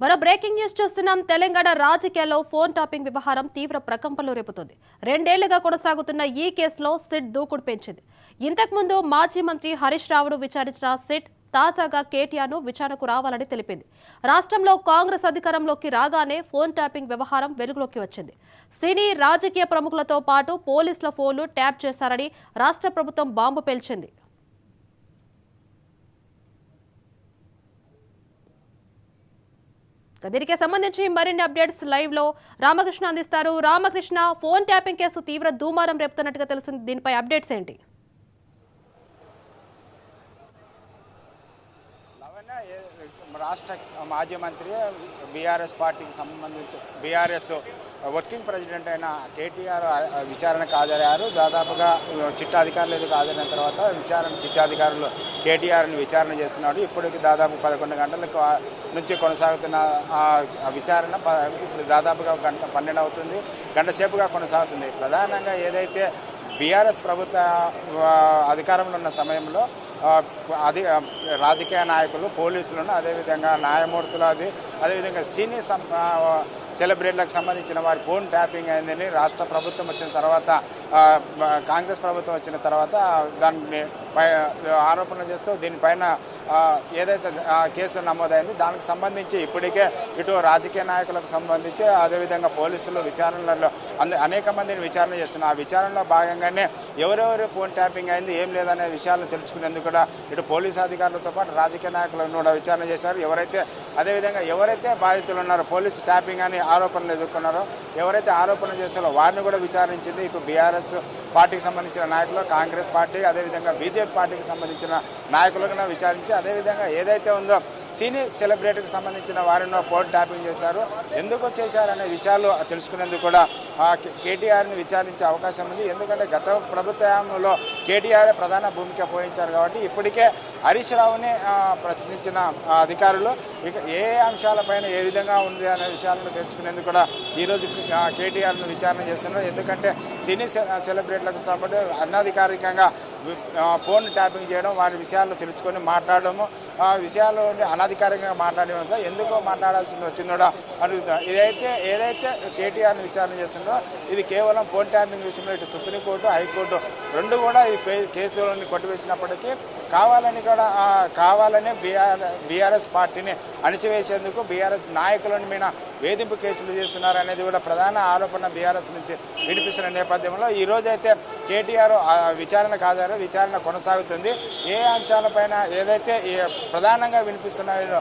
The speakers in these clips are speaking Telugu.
మరో బ్రేకింగ్ న్యూస్ చూస్తున్నాం. తెలంగాణ రాజకీయాల్లో ఫోన్ టాపింగ్ వ్యవహారం తీవ్ర ప్రకంపనలు రేపుతోంది. రెండేళ్ళుగా కొనసాగుతున్న ఈ కేసులో సిట్ దూకుడు పెంచింది. ఇంతకుముందు మాజీ మంత్రి హరీష్ రావును విచారించిన సిట్ తాజాగా కేటీఆర్ను విచారణకు రావాలని తెలిపింది. రాష్ట్రంలో కాంగ్రెస్ అధికారంలోకి రాగానే ఫోన్ ట్యాపింగ్ వ్యవహారం వెలుగులోకి వచ్చింది. సినీ రాజకీయ ప్రముఖులతో పాటు పోలీసుల ఫోన్లు ట్యాప్ చేశారని రాష్ట్ర ప్రభుత్వం బాంబు పేల్చింది ఇక దీనికి సంబంధించి మరిన్ని అప్డేట్స్ లైవ్లో రామకృష్ణ అందిస్తారు. రామకృష్ణ ఫోన్ ట్యాపింగ్ కేసు తీవ్ర దుమారం రేపుతున్నట్టుగా తెలుస్తుంది. దీనిపై అప్డేట్స్ ఏంటి? రాష్ట్ర మాజీ మంత్రి బీఆర్ఎస్ పార్టీకి సంబంధించి బీఆర్ఎస్ వర్కింగ్ ప్రెసిడెంట్ అయిన కేటీఆర్ విచారణకు హాజరయ్యారు. దాదాపుగా చిట్టా అధికారులు ఎదుగు హాజరైన తర్వాత విచారణ చిట్టా అధికారులు కేటీఆర్ని విచారణ చేస్తున్నాడు. ఇప్పటికి దాదాపు పదకొండు గంటలకు నుంచి కొనసాగుతున్న ఆ విచారణ ప- ఇప్పుడు దాదాపుగా ఒక గంట పన్నెండు అవుతుంది. గంట సేపుగా కొనసాగుతుంది. ప్రధానంగా ఏదైతే బీఆర్ఎస్ ప్రభుత్వ అధికారంలో ఉన్న సమయంలో అది రాజకీయ నాయకులు పోలీసులను అదేవిధంగా న్యాయమూర్తులు అది అదేవిధంగా సీనియర్ సం- సెలబ్రిటీలకు సంబంధించిన వారి ఫోన్ ట్యాపింగ్ అయిందని రాష్ట్ర ప్రభుత్వం వచ్చిన తర్వాత కాంగ్రెస్ ప్రభుత్వం వచ్చిన తర్వాత దాన్ని పై ఆరోపణలు చేస్తూ దీనిపైన ఏదైతే కేసు నమోదైంది దానికి సంబంధించి ఇప్పటికే ఇటు రాజకీయ నాయకులకు సంబంధించి అదేవిధంగా పోలీసులు విచారణలలో అంద- అనేక మందిని విచారణ చేస్తున్నారు ఆ విచారణలో భాగంగానే ఎవరెవరు ఫోన్ ట్యాపింగ్ అయింది ఏం లేదనే విషయాలను తెలుసుకునేందుకు కూడా ఇటు పోలీసు అధికారులతో పాటు రాజకీయ నాయకులను కూడా విచారణ చేశారు. ఎవరైతే అదేవిధంగా ఎవరైతే బాధితులు ఉన్నారో పోలీసు ట్యాపింగ్ అని ఆరోపణలు ఎదుర్కొన్నారో ఎవరైతే ఆరోపణలు చేశారో వారిని కూడా విచారించింది ఇప్పుడు బీఆర్ఎస్ పార్టీకి సంబంధించిన నాయకులు కాంగ్రెస్ పార్టీ అదేవిధంగా బీజేపీ పార్టీకి సంబంధించిన నాయకులను కూడా విచారించి అదేవిధంగా ఏదైతే ఉందో సినీ సెలబ్రిటీకి సంబంధించిన వారిని ఫోన్ ట్యాపింగ్ చేశారు. ఎందుకు చేశారనే విషయాలు తెలుసుకునేందుకు కూడా కేటీఆర్ని విచారించే అవకాశం ఉంది. ఎందుకంటే గత ప్రభుత్వంలో కేటీఆర్ ప్రధాన భూమిక పోయించారు కాబట్టి ఇప్పటికే హరీష్ రావుని ప్రశ్నించిన అధికారులు ఇక ఏ అంశాలపైన ఏ విధంగా ఉంది అనే విషయాలను తెలుసుకునేందుకు కూడా ఈరోజు కేటీఆర్ను విచారణ చేస్తున్నారు. ఎందుకంటే సినీ సెలబ్రిటీలకు సంబంధించి అనధికారికంగా ఫోన్ ట్యాపింగ్ చేయడం వారి విషయాలు తెలుసుకొని మాట్లాడడము ఆ విషయాలు అనధికారికంగా మాట్లాడడం ఎందుకో మాట్లాడాల్సింది వచ్చిందో అడుగుతా. ఇదైతే ఏదైతే కేటీఆర్ని విచారణ చేస్తుందో ఇది కేవలం ఫోన్ ట్యాపింగ్ విషయంలో ఇటు సుప్రీంకోర్టు హైకోర్టు రెండు కూడా ఈ కే- కేసులను కొట్టివేసినప్పటికీ కావాలని కూడా కావాలనే కావాలని బీఆర్ బీఆర్ఎస్ పార్టీని అణిచివేసేందుకు బీఆర్ఎస్ నాయకులను మీద వేధింపు కేసులు చేస్తున్నారు అనేది కూడా ప్రధాన ఆరోపణ బీఆర్ఎస్ నుంచి వినిపిస్తున్న నేపథ్యంలో. ఈ రోజైతే కేటీఆర్ ఆ, విచారణకు హాజరు విచారణ కొనసాగుతుంది. ఏ అంశాలపైన ఏదైతే ప్రధానంగా వినిపిస్తున్నాయో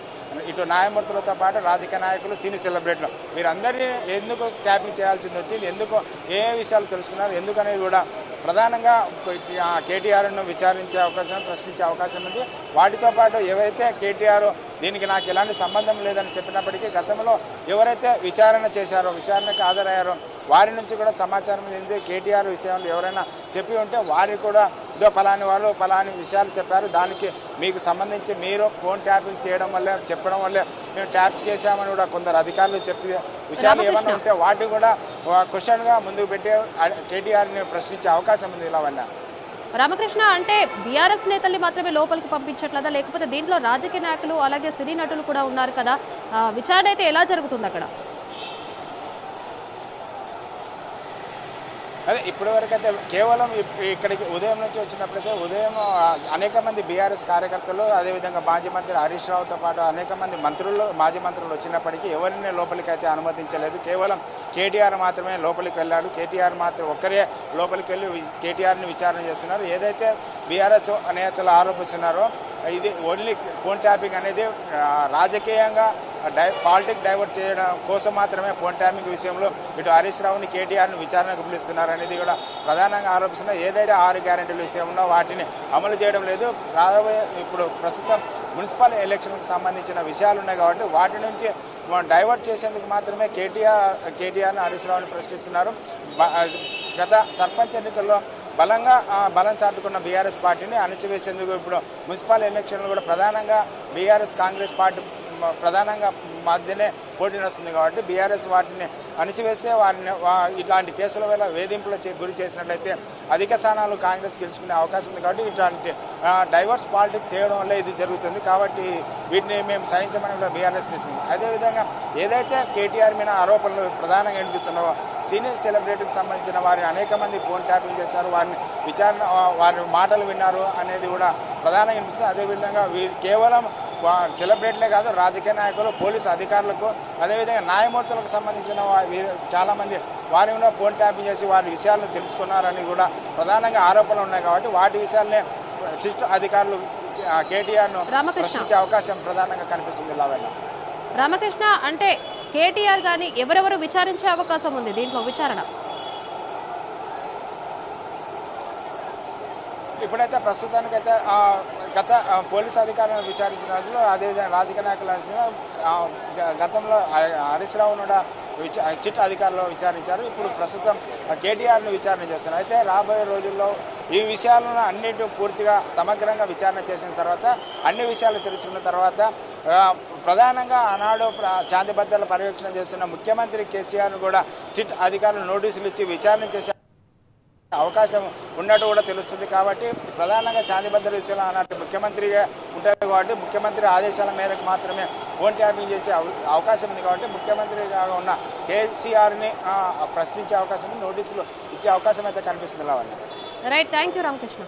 ఇటు న్యాయమూర్తులతో పాటు రాజకీయ నాయకులు సీనియర్ సెలబ్రిటీలు వీరందరినీ ఎందుకు ట్యాపింగ్ చేయాల్సింది వచ్చింది ఎందుకు ఏ విషయాలు తెలుసుకున్నారు ఎందుకనేది కూడా ప్రధానంగా కేటీఆర్ను విచారించే అవకాశం ప్రశ్నించే అవకాశం ఉంది. వాటితో పాటు ఎవరైతే కేటీఆర్ దీనికి నాకు ఎలాంటి సంబంధం లేదని చెప్పినప్పటికీ గతంలో ఎవరైతే విచారణ చేశారో విచారణకు హాజరయ్యారో వారి నుంచి కూడా సమాచారం ఏంది కేటీఆర్ విషయంలో ఎవరైనా చెప్పి ఉంటే వారికి కూడా ఇదో ఫలాని వాళ్ళు ఫలాని విషయాలు చెప్పారు. దానికి మీకు సంబంధించి మీరు ఫోన్ ట్యాపింగ్ చేయడం వల్లే చెప్పడం వల్లే మేము ట్యాప్ చేశామని కూడా కొందరు అధికారులు చెప్పి విషయాలు ఏమైనా ఉంటే వాటిని కూడా క్వశ్చన్గా ముందుకు పెట్టి కేటీఆర్ని ప్రశ్నించే అవకాశం ఉంది ఇలా వల్ల. రామకృష్ణ అంటే బీఆర్ఎస్ నేతల్ని మాత్రమే లోపలికి పంపించట్లేదా? లేకపోతే దీంట్లో రాజకీయ నాయకులు అలాగే సినీ నటులు కూడా ఉన్నారు కదా. విచారణ అయితే ఎలా జరుగుతుంది అక్కడ? అదే ఇప్పటి అయితే కేవలం ఇక్కడికి ఉదయం నుంచి వచ్చినప్పుడైతే ఉదయం అనేక మంది బీఆర్ఎస్ కార్యకర్తలు అదేవిధంగా మాజీ మంత్రి హరీష్ రావుతో పాటు అనేక మంది మంత్రులు మాజీ మంత్రులు వచ్చినప్పటికీ ఎవరిని లోపలికి అయితే అనుమతించలేదు. కేవలం కేటీఆర్ మాత్రమే లోపలికి వెళ్ళాడు. కేటీఆర్ మాత్రం ఒక్కరే లోపలికి వెళ్ళి కేటీఆర్ని విచారణ చేస్తున్నారు. ఏదైతే బీఆర్ఎస్ నేతలు ఆరోపిస్తున్నారో ఇది ఓన్లీ ఫోన్ ట్యాపింగ్ అనేది రాజకీయంగా డై పాలిటిక్ డైవర్ట్ చేయడం కోసం మాత్రమే ఫోన్ ట్యాపింగ్ విషయంలో ఇటు హరీష్ రావుని కేటీఆర్ను విచారణకు పిలుస్తున్నారు అనేది కూడా ప్రధానంగా ఆరోపిస్తున్నారు ఏదైతే ఆరు గ్యారెంటీల విషయంలో వాటిని అమలు చేయడం లేదు. రాబోయే ఇప్పుడు ప్రస్తుతం మున్సిపల్ ఎలక్షన్కి సంబంధించిన విషయాలు ఉన్నాయి కాబట్టి వాటి నుంచి డైవర్ట్ చేసేందుకు మాత్రమే కేటీఆర్ కేటీఆర్ను హరీష్ రావుని ప్రశ్నిస్తున్నారు. బ- గత సర్పంచ్ ఎన్నికల్లో బలంగా బలం చాటుకున్న బీఆర్ఎస్ పార్టీని అణచివేసేందుకు ఇప్పుడు మున్సిపల్ ఎలక్షన్లు కూడా ప్రధానంగా బీఆర్ఎస్ కాంగ్రెస్ పార్టీ ప్రధానంగా మధ్యనే పోటీ నడుస్తుంది కాబట్టి బీఆర్ఎస్ వాటిని అణిచివేస్తే వారిని ఇట్లాంటి కేసుల వల్ల వేధింపుల చే- గురి చేసినట్లయితే అధిక స్థానాలు కాంగ్రెస్ గెలుచుకునే అవకాశం ఉంది కాబట్టి ఇట్లాంటి డైవర్స్ పాలిటిక్స్ చేయడం వల్ల ఇది జరుగుతుంది కాబట్టి వీటిని మేము సహించమని కూడా బీఆర్ఎస్ నిస్తుంది అదేవిధంగా ఏదైతే కేటీఆర్ మీద ఆరోపణలు ప్రధానంగా వినిపిస్తున్నావో సీనియర్ సెలబ్రిటీకి సంబంధించిన వారిని అనేక మంది ఫోన్ ట్యాపింగ్ చేశారు వారిని విచారణ వారి మాటలు విన్నారు అనేది కూడా ప్రధానంగా వినిపిస్తుంది. అదేవిధంగా వీ కేవలం సెలబ్రిటీలే కాదు రాజకీయ నాయకులు పోలీసు అధికారులకు అదేవిధంగా న్యాయమూర్తులకు సంబంధించిన చాలామంది వారి కూడా ఫోన్ ట్యాపింగ్ చేసి వారి విషయాలను తెలుసుకున్నారని కూడా ప్రధానంగా ఆరోపణలు ఉన్నాయి కాబట్టి వాటి విషయాలనే శిష్ట అధికారులు కేటీఆర్ను రామకృష్ణ. ప్రశ్నించే అవకాశం ప్రధానంగా కనిపిస్తుంది లావెల్ల రామకృష్ణ అంటే కేటీఆర్ గాని ఎవరెవరు విచారించే అవకాశం ఉంది? దీంట్లో విచారణ. ఇప్పుడైతే ప్రస్తుతానికైతే గత పోలీస్ అధికారులను విచారించిన రోజుల్లో అదేవిధంగా రాజకీయ నాయకులు గ- గతంలో హరీష్ రావును కూడా చిట్ అధికారులు విచారించారు. ఇప్పుడు ప్రస్తుతం కేటీఆర్ను విచారణ చేస్తున్నారు. అయితే రాబోయే రోజుల్లో ఈ విషయాలను అన్నింటి పూర్తిగా సమగ్రంగా విచారణ చేసిన తర్వాత అన్ని విషయాలు తెలుసుకున్న తర్వాత ప్రధానంగా ఆనాడు ప్ర- శాంతి పర్యవేక్షణ చేస్తున్న ముఖ్యమంత్రి కేసీఆర్ను కూడా సిట్ అధికారులు నోటీసులు ఇచ్చి విచారణ చేశారు. అవకాశం ఉన్నట్టు కూడా తెలుస్తుంది కాబట్టి ప్రధానంగా శాంతిభద్ర విషయంలో అన్నట్టు ముఖ్యమంత్రిగా ఉంటారు కాబట్టి ముఖ్యమంత్రి ఆదేశాల మేరకు మాత్రమే ఫోన్ ట్యాపింగ్ చేసే అవ- అవకాశం ఉంది కాబట్టి ముఖ్యమంత్రిగా ఉన్న కేసీఆర్ని ప్రశ్నించే అవకాశం నోటీసులు ఇచ్చే అవకాశం అయితే కనిపిస్తుంది Lavanya. Right thank you Ramakrishna